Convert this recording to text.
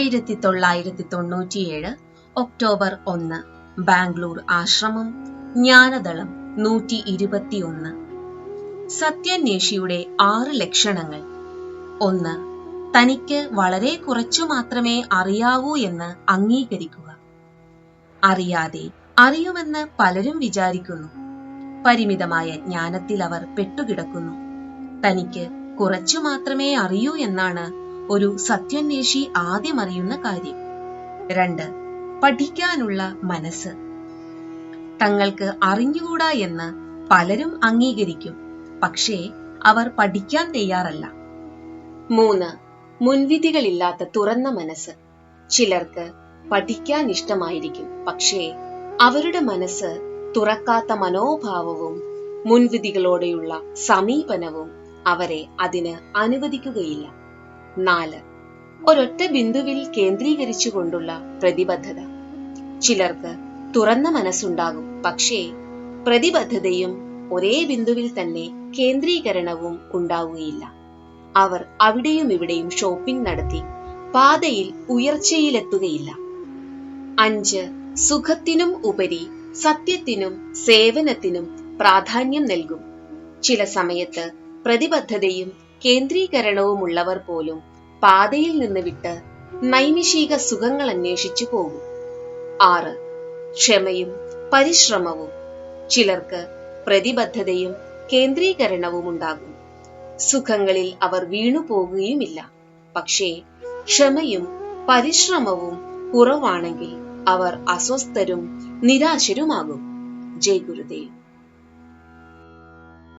ആയിരത്തി തൊള്ളായിരത്തി തൊണ്ണൂറ്റിയേഴ് ഒക്ടോബർ ഒന്ന് ബാംഗ്ലൂർ ആശ്രമം ജ്ഞാനദളം നൂറ്റി ഇരുപത്തിയൊന്ന് സത്യാന്വേഷിയുടെ ആറ് ലക്ഷണങ്ങൾ. ഒന്ന് തനിക്ക് വളരെ കുറച്ചു മാത്രമേ അറിയാവൂ എന്ന് അംഗീകരിക്കുക. അറിയാതെ അറിയുമെന്ന് പലരും വിചാരിക്കുന്നു. പരിമിതമായ ജ്ഞാനത്തിൽ അവർ പെട്ടുകിടക്കുന്നു. തനിക്ക് കുറച്ചു മാത്രമേ അറിയൂ എന്നാണ് ഒരു സത്യോന്വേഷി ആദ്യം അറിയുന്ന കാര്യം. രണ്ട് പഠിക്കാനുള്ള മനസ്സ്. തങ്ങൾക്ക് അറിഞ്ഞുകൂടാ എന്ന് പലരും അംഗീകരിക്കും പക്ഷേ അവർ പഠിക്കാൻ തയ്യാറല്ല. മൂന്ന് മുൻവിധികളില്ലാത്ത തുറന്ന മനസ്സ്. ചിലർക്ക് പഠിക്കാൻ ഇഷ്ടമായിരിക്കും പക്ഷേ അവരുടെ മനസ്സ് തുറക്കാത്ത മനോഭാവവും മുൻവിധികളോടെയുള്ള സമീപനവും അവരെ അതിന് അനുവദിക്കുകയില്ല. നാല്. ഒരൊറ്റ ബിന്ദുവിൽ കേന്ദ്രീകരിച്ചുകൊണ്ടുള്ള പ്രതിബദ്ധത. ചിലർക്ക് തുറന്ന മനസ്സുണ്ടാകും. പക്ഷേ പ്രതിബദ്ധതയും ഒരേ ബിന്ദുവിൽ തന്നെ കേന്ദ്രീകരണവും ഉണ്ടാവുകയില്ല. അവർ അവിടെയും ഇവിടെയും ഷോപ്പിംഗ് നടത്തി പാതയിൽ ഉയർച്ചയിലെത്തുകയില്ല. അഞ്ച്. സുഖത്തിനും ഉപരി സത്യത്തിനും സേവനത്തിനും പ്രാധാന്യം നൽകും. ചില സമയത്ത് പ്രതിബദ്ധതയും കേന്ദ്രീകരണവുമുള്ളവർ പോലും പാതയിൽ നിന്ന് വിട്ട് നൈമിഷിക സുഖങ്ങൾ അന്വേഷിച്ചു പോകും. ആറ്. ക്ഷമയും പരിശ്രമവും. ചിലർക്ക് പ്രതിബദ്ധതയും കേന്ദ്രീകരണവും ഉണ്ടാകും. സുഖങ്ങളിൽ അവർ വീണു പോകുകയുമില്ല. പക്ഷേ ക്ഷമയും പരിശ്രമവും കുറവാണെങ്കിൽ അവർ അസ്വസ്ഥരും നിരാശരുമാകും. ജയ് ഗുരുദേവ്.